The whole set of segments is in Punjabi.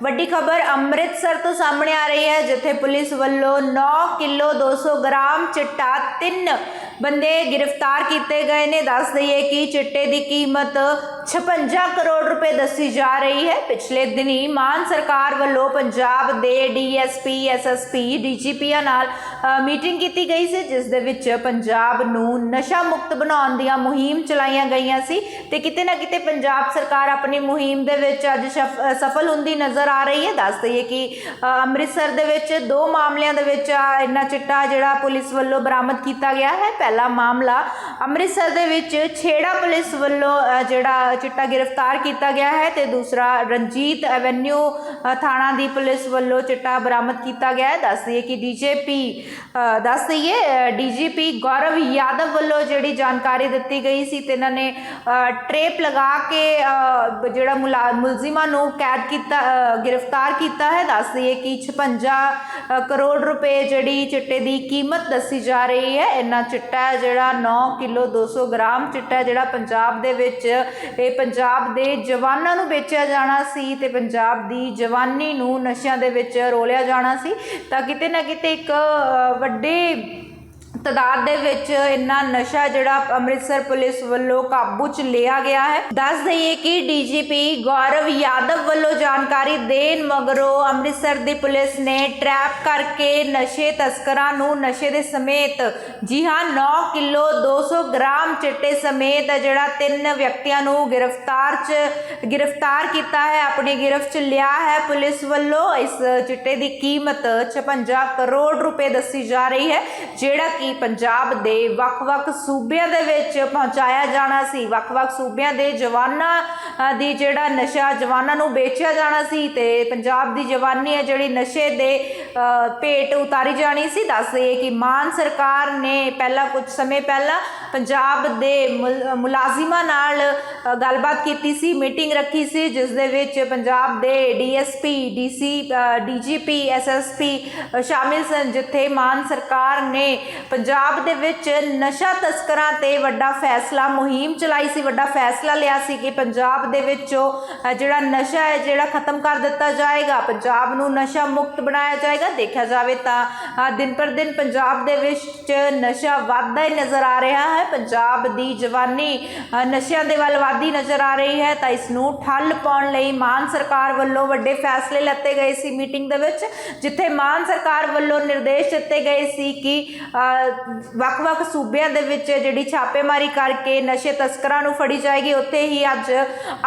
ਵੱਡੀ ਖਬਰ ਅੰਮ੍ਰਿਤਸਰ ਤੋਂ ਸਾਹਮਣੇ ਆ ਰਹੀ ਹੈ, ਜਿੱਥੇ ਪੁਲਿਸ ਵੱਲੋਂ 9 ਕਿਲੋ 200 ਗ੍ਰਾਮ ਚਿੱਟਾ ਤਿੰਨ ਬੰਦੇ ਗ੍ਰਿਫਤਾਰ ਕੀਤੇ ਗਏ ਨੇ। ਦੱਸ ਦਈਏ ਕਿ ਚਿੱਟੇ ਦੀ ਕੀਮਤ 56 ਕਰੋੜ ਰੁਪਏ ਦੱਸੀ ਜਾ ਰਹੀ ਹੈ। ਪਿਛਲੇ ਦਿਨੀ ਮਾਨ ਸਰਕਾਰ ਵੱਲੋਂ ਪੰਜਾਬ ਦੇ ਡੀਐਸਪੀ ਐਸਐਸਪੀ ਡੀਜੀਪੀਆਂ ਨਾਲ ਮੀਟਿੰਗ ਕੀਤੀ ਗਈ ਸੀ, ਜਿਸ ਦੇ ਵਿੱਚ ਪੰਜਾਬ ਨੂੰ ਨਸ਼ਾ ਮੁਕਤ ਬਣਾਉਣ ਦੀਆਂ ਮੁਹਿੰਮ ਚਲਾਈਆਂ ਗਈਆਂ ਸੀ ਤੇ ਕਿਤੇ ਨਾ ਕਿਤੇ ਪੰਜਾਬ ਸਰਕਾਰ ਆਪਣੀ ਮੁਹਿੰਮ ਦੇ ਵਿੱਚ ਅੱਜ ਸ਼ਫ- ਸਫਲ ਹੁੰਦੀ ਨਜ਼ਰ ਆ ਰਹੀ ਹੈ। ਦੱਸ ਦਈਏ ਕਿ ਅੰਮ੍ਰਿਤਸਰ ਦੇ ਵਿੱਚ ਦੋ ਮਾਮਲਿਆਂ ਦੇ ਵਿੱਚ ਇੰਨਾ ਚਿੱਟਾ ਜਿਹੜਾ ਪੁਲਿਸ ਵੱਲੋਂ ਬਰਾਮਦ ਕੀਤਾ ਗਿਆ ਹੈ। ਪਹਿਲਾ ਮਾਮਲਾ ਅੰਮ੍ਰਿਤਸਰ ਦੇ ਵਿੱਚ ਛੇੜਾ ਪੁਲਿਸ ਵੱਲੋਂ ਜਿਹੜਾ ਚਿੱਟਾ ਗ੍ਰਿਫਤਾਰ ਕੀਤਾ ਗਿਆ ਹੈ ਤੇ ਦੂਸਰਾ ਰਣਜੀਤ ਐਵੇਨਿਊ ਥਾਣਾ ਦੀ ਪੁਲਿਸ ਵੱਲੋਂ ਚਿੱਟਾ ਬਰਾਮਦ ਕੀਤਾ ਗਿਆ ਹੈ। ਦੱਸ ਦਈਏ ਕਿ ਡੀਜੀਪੀ ਦੱਸ ਦਈਏ ਡੀਜੀਪੀ ਗੌਰਵ ਯਾਦਵ ਵੱਲੋਂ ਜਿਹੜੀ ਜਾਣਕਾਰੀ ਦਿੱਤੀ ਗਈ ਸੀ ਤੇ ਇਹਨਾਂ ਨੇ ਅ, ਟਰੇਪ ਲਗਾ ਕੇ ਜਿਹੜਾ ਮੁਲਾ- ਮੁਲਜ਼ਮਾਂ ਨੂੰ ਕੈਦ ਕੀਤਾ ਗ੍ਰਿਫਤਾਰ ਕੀਤਾ ਹੈ। ਦੱਸ ਦਈਏ ਕਿ 56 ਕਰੋੜ ਰੁਪਏ ਜਿਹੜੀ ਚਿੱਟੇ ਦੀ ਕੀਮਤ ਦੱਸੀ ਜਾ ਰਹੀ ਹੈ। ਇਹਨਾਂ ਚਿੱਟਾ ਹੈ ਜਿਹੜਾ 9 ਕਿਲੋ 200 ਗ੍ਰਾਮ ਚਿੱਟਾ ਜਿਹੜਾ ਪੰਜਾਬ ਦੇ ਵਿੱਚ ਇਹ ਪੰਜਾਬ ਦੇ ਜਵਾਨਾਂ ਨੂੰ ਵੇਚਿਆ ਜਾਣਾ ਸੀ ਤੇ ਪੰਜਾਬ ਦੀ ਜਵਾਨੀ ਨੂੰ ਨਸ਼ਿਆਂ ਦੇ ਵਿੱਚ ਰੋਲਿਆ ਜਾਣਾ ਸੀ ਤਾਂ ਕਿਤੇ ਨਾ ਕਿਤੇ ਇੱਕ ਵੱਡੇ ਤਦਾਦ ਦੇ ਵਿੱਚ ਇੰਨਾ ਨਸ਼ਾ ਜਿਹੜਾ ਅੰਮ੍ਰਿਤਸਰ ਪੁਲਿਸ ਵੱਲੋਂ ਕਾਬੂ 'ਚ ਲਿਆ ਗਿਆ ਹੈ। ਦੱਸ ਦਈਏ ਕਿ ਡੀਜੀਪੀ ਗੌਰਵ ਯਾਦਵ ਵੱਲੋਂ ਜਾਣਕਾਰੀ ਦੇਣ ਮਗਰੋਂ ਅੰਮ੍ਰਿਤਸਰ ਦੀ ਪੁਲਿਸ ਨੇ ਟਰੈਪ ਕਰਕੇ ਨਸ਼ੇ ਤਸਕਰਾਂ ਨੂੰ ਨਸ਼ੇ ਦੇ ਸਮੇਤ, ਜੀ ਹਾਂ 9 ਕਿਲੋ 200 ਗ੍ਰਾਮ ਚਿੱਟੇ ਸਮੇਤ ਜਿਹੜਾ ਤਿੰਨ ਵਿਅਕਤੀਆਂ ਨੂੰ ਗ੍ਰਿਫਤਾਰ 'ਚ, ਗ੍ਰਿਫਤਾਰ ਕੀਤਾ ਹੈ, ਆਪਣੀ ਗ੍ਰਿਫ਼ਤ 'ਚ ਲਿਆ ਹੈ। ਪੁਲਿਸ ਵੱਲੋਂ ਇਸ ਚਿੱਟੇ ਦੀ ਕੀਮਤ 56 ਕਰੋੜ ਰੁਪਏ ਦੱਸੀ ਜਾ ਰਹੀ ਹੈ, ਜਿਹੜਾ ਕਿ ਪੰਜਾਬ ਦੇ ਵੱਖ-ਵੱਖ ਸੂਬਿਆਂ ਦੇ ਵਿੱਚ ਪਹੁੰਚਾਇਆ ਜਾਣਾ ਸੀ। ਵੱਖ-ਵੱਖ ਸੂਬਿਆਂ ਦੇ ਜਵਾਨਾਂ ਦੀ ਜਿਹੜਾ ਨਸ਼ਾ ਜਵਾਨਾਂ ਨੂੰ ਵੇਚਿਆ ਜਾਣਾ ਸੀ ਤੇ ਪੰਜਾਬ ਦੀ ਜਵਾਨੀ ਹੈ ਜਿਹੜੀ ਨਸ਼ੇ ਦੇ ਭੇਟ ਉਤਾਰੀ ਜਾਣੀ ਸੀ। ਦੱਸ ਦਈਏ ਕਿ ਮਾਨ ਸਰਕਾਰ ਨੇ ਪਹਿਲਾਂ ਕੁਝ ਸਮੇਂ ਪਹਿਲਾਂ ਪੰਜਾਬ ਦੇ ਮੁਲ- ਮੁਲਾਜ਼ਮਾਂ ਨਾਲ ਗੱਲਬਾਤ ਕੀਤੀ ਸੀ, ਮੀਟਿੰਗ ਰੱਖੀ ਸੀ, ਜਿਸ ਦੇ ਵਿੱਚ ਪੰਜਾਬ ਦੇ ਡੀਐਸਪੀ, ਡੀਸੀ ਡੀਜੀਪੀ, ਐਸਐਸਪੀ ਸ਼ਾਮਿਲ ਸਨ, ਜਿੱਥੇ ਮਾਨ ਸਰਕਾਰ ਨੇ ਪੰਜਾਬ ਦੇ ਵਿੱਚ ਨਸ਼ਾ ਤਸਕਰਾਂ ਤੇ ਵੱਡਾ ਫੈਸਲਾ, ਮੁਹਿੰਮ ਚਲਾਈ ਸੀ, ਵੱਡਾ ਫੈਸਲਾ ਲਿਆ ਸੀ ਕਿ ਪੰਜਾਬ ਦੇ ਵਿੱਚੋਂ ਜਿਹੜਾ ਨਸ਼ਾ ਹੈ, ਜਿਹੜਾ ਖਤਮ ਕਰ ਦਿੱਤਾ ਜਾਏਗਾ, ਪੰਜਾਬ ਨੂੰ ਨਸ਼ਾ ਮੁਕਤ ਬਣਾਇਆ ਜਾਏਗਾ। ਦੇਖਿਆ ਜਾਵੇ ਤਾਂ ਦਿਨ ਪਰ ਦਿਨ ਪੰਜਾਬ ਦੇ ਵਿੱਚ ਨਸ਼ਾ ਵੱਧਦਾ ਹੀ ਨਜ਼ਰ ਆ ਰਿਹਾ ਹੈ। ਪੰਜਾਬ ਦੀ ਜਵਾਨੀ ਨਸ਼ਿਆਂ ਦੇ ਵੱਲ ਵਧਦੀ ਨਜ਼ਰ ਆ ਰਹੀ ਹੈ ਤਾਂ ਇਸ ਨੂੰ ਠੱਲ ਪਾਉਣ ਲਈ ਮਾਨ ਸਰਕਾਰ ਵੱਲੋਂ ਵੱਡੇ ਫੈਸਲੇ ਲੱਤੇ ਗਏ ਸੀ ਮੀਟਿੰਗ ਦੇ ਵਿੱਚ, ਜਿੱਥੇ ਮਾਨ ਸਰਕਾਰ ਵੱਲੋਂ ਨਿਰਦੇਸ਼ ਦਿੱਤੇ ਗਏ ਸੀ ਕਿ ਵੱਖ-ਵੱਖ ਸੂਬਿਆਂ ਦੇ ਵਿੱਚ ਜਿਹੜੀ ਛਾਪੇਮਾਰੀ ਕਰਕੇ ਨਸ਼ੇ ਤਸਕਰਾਂ ਨੂੰ ਫੜੀ ਜਾਏਗੀ, ਉੱਥੇ ਹੀ ਅੱਜ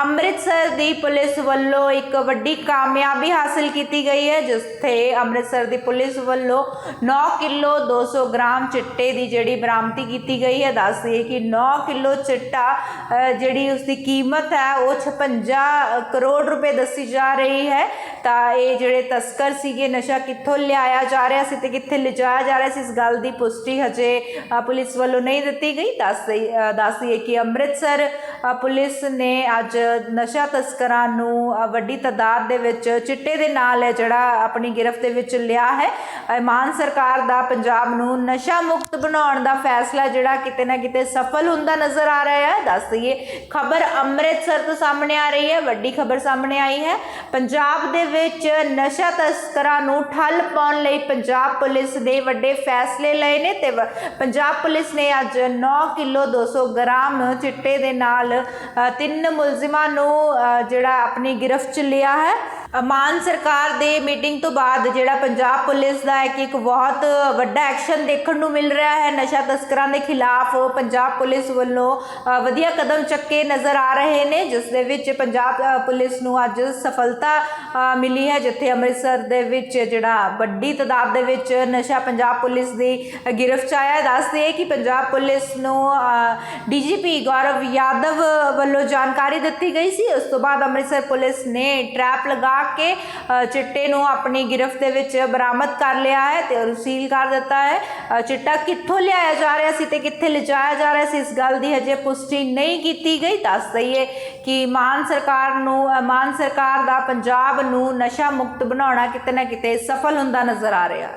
ਅੰਮ੍ਰਿਤਸਰ ਦੀ ਪੁਲਿਸ ਵੱਲੋਂ ਇੱਕ ਵੱਡੀ ਕਾਮਯਾਬੀ ਹਾਸਲ ਕੀਤੀ ਗਈ ਹੈ, ਜਿੱਥੇ ਅੰਮ੍ਰਿਤਸਰ ਦੀ ਪੁਲਿਸ ਵੱਲੋਂ 9 ਕਿਲੋ 200 ਗ੍ਰਾਮ ਚਿੱਟੇ ਦੀ ਜਿਹੜੀ ਬਰਾਮਦੀ ਕੀਤੀ ਗਈ ਹੈ। ਦੱਸ ਦਈਏ ਕਿ 9 ਕਿਲੋ ਚਿੱਟਾ ਜਿਹੜੀ ਉਸ ਦੀ ਕੀਮਤ ਹੈ, ਉਹ 56 ਕਰੋੜ ਰੁਪਏ ਦੱਸੀ ਜਾ ਰਹੀ ਹੈ। ਤਾਂ ਇਹ ਜਿਹੜੇ ਤਸਕਰ ਸੀਗੇ ਨਸ਼ਾ ਕਿੱਥੋਂ ਲਿਆਇਆ ਜਾ ਰਿਹਾ ਸੀ ਤੇ ਕਿੱਥੇ ਲਿਜਾਇਆ ਜਾ ਰਿਹਾ ਸੀ ਇਸ ਗੱਲ ਦੀ ਪੁਸ਼ਟੀ ਹਜੇ ਪੁਲਿਸ ਵੱਲੋਂ ਨਹੀਂ ਦਿੱਤੀ ਗਈ। ਦੱਸ ਦਈ ਅ, ਦੱਸ ਦਈਏ ਕਿ ਅੰਮ੍ਰਿਤਸਰ ਪੁਲਿਸ ਨੇ ਅੱਜ ਨਸ਼ਾ ਤਸਕਰਾਂ ਨੂੰ ਵੱਡੀ ਤਾਦਾਦ ਦੇ ਵਿੱਚ ਚਿੱਟੇ ਦੇ ਨਾਲ ਹੈ ਜਿਹੜਾ ਆਪਣੀ ਗ੍ਰਿਫ਼ਤ ਦੇ ਵਿੱਚ ਲਿਆ ਹੈ। ਅ, ਮਾਨ ਸਰਕਾਰ ਦਾ ਪੰਜਾਬ ਨੂੰ ਨਸ਼ਾ ਮੁਕਤ ਬਣਾਉਣ ਦਾ ਫੈਸਲਾ ਜਿਹੜਾ ਕਿਤੇ ਨਾ ਕਿਤੇ ਸਫਲ ਹੁੰਦਾ ਨਜ਼ਰ ਆ ਰਿਹਾ ਹੈ। ਦੱਸ ਦਈਏ ਖਬਰ ਅੰਮ੍ਰਿਤਸਰ ਤੋਂ ਸਾਹਮਣੇ ਆ ਰਹੀ ਹੈ ਵੱਡੀ ਖਬਰ ਸਾਹਮਣੇ ਆਈ ਹੈ। ਪੰਜਾਬ ਦੇ ਵਿੱਚ ਨਸ਼ਾ ਤਸਕਰਾਂ ਨੂੰ ਠੱਲ ਪਾਉਣ ਲਈ ਪੰਜਾਬ ਪੁਲਿਸ ਨੇ ਵੱਡੇ ਫੈਸਲੇ ਲਏ ਨੇ ਤੇ ਵ- ਪੰਜਾਬ ਪੁਲਿਸ ਨੇ ਅੱਜ 9 ਕਿਲੋ 200 ਗ੍ਰਾਮ ਚਿੱਟੇ ਦੇ ਨਾਲ ਤਿੰਨ ਮੁਲਜ਼ਮਾਂ ਨੂੰ ਜਿਹੜਾ ਆਪਣੀ ਗ੍ਰਿਫ਼ਤ ਚ ਲਿਆ ਹੈ। ਮਾਨ ਸਰਕਾਰ ਦੇ ਮੀਟਿੰਗ ਤੋਂ ਬਾਅਦ ਜਿਹੜਾ ਪੰਜਾਬ ਪੁਲਿਸ ਦਾ ਹੈ ਕਿ ਇੱਕ ਬਹੁਤ ਵੱਡਾ ਐਕਸ਼ਨ ਦੇਖਣ ਨੂੰ ਮਿਲ ਰਿਹਾ ਹੈ ਨਸ਼ਾ ਤਸਕਰਾਂ ਦੇ ਖਿਲਾਫ ਪੰਜਾਬ ਪੁਲਿਸ ਵੱਲੋਂ ਵਧੀਆ ਕਦਮ ਚੱਕੇ ਨਜ਼ਰ ਆ ਰਹੇ ਨੇ, ਜਿਸ ਦੇ ਵਿੱਚ ਪੰਜਾਬ ਪੁਲਿਸ ਨੂੰ ਅੱਜ ਸਫਲਤਾ ਮਿਲੀ ਹੈ, ਜਿੱਥੇ ਅੰਮ੍ਰਿਤਸਰ ਦੇ ਵਿੱਚ ਜਿਹੜਾ ਵੱਡੀ ਤਾਦਾਦ ਦੇ ਵਿੱਚ ਨਸ਼ਾ ਪੰਜਾਬ ਪੁਲਿਸ ਦੀ ਗ੍ਰਿਫ਼ਤ 'ਚ ਆਇਆ ਹੈ। ਦੱਸ ਦਈਏ ਕਿ ਪੰਜਾਬ ਪੁਲਿਸ ਨੂੰ ਡੀਜੀਪੀ ਗੌਰਵ ਯਾਦਵ ਵੱਲੋਂ ਜਾਣਕਾਰੀ ਦਿੱਤੀ ਗਈ ਸੀ ਉਸ ਤੋਂ ਬਾਅਦ ਅੰਮ੍ਰਿਤਸਰ ਪੁਲਿਸ ਨੇ ਟਰੈਪ ਲਗਾ ਕੇ ਚਿੱਟੇ ਨੂੰ ਆਪਣੀ ਗਿਰਫਤ ਦੇ ਵਿੱਚ ਬਰਾਮਦ ਕਰ ਲਿਆ ਹੈ ਤੇ ਉਹਨੂੰ ਸੀਲ ਕਰ ਦਿੱਤਾ ਹੈ। ਚਿੱਟਾ ਕਿੱਥੋਂ ਲਿਆਇਆ ਜਾ ਰਿਹਾ ਸੀ ਤੇ ਕਿੱਥੇ ਲਿਜਾਇਆ ਜਾ ਰਿਹਾ ਸੀ, ਇਸ ਗੱਲ ਦੀ ਹਜੇ ਪੁਸ਼ਟੀ ਨਹੀਂ ਕੀਤੀ ਗਈ। ਦੱਸ ਦਈਏ ਕਿ ਮਾਨ ਸਰਕਾਰ ਨੂੰ ਮਾਨ ਸਰਕਾਰ ਦਾ ਪੰਜਾਬ ਨੂੰ ਨਸ਼ਾ ਮੁਕਤ ਬਣਾਉਣਾ ਕਿਤੇ ਨਾ ਕਿਤੇ ਸਫਲ ਹੁੰਦਾ ਨਜ਼ਰ ਆ ਰਿਹਾ।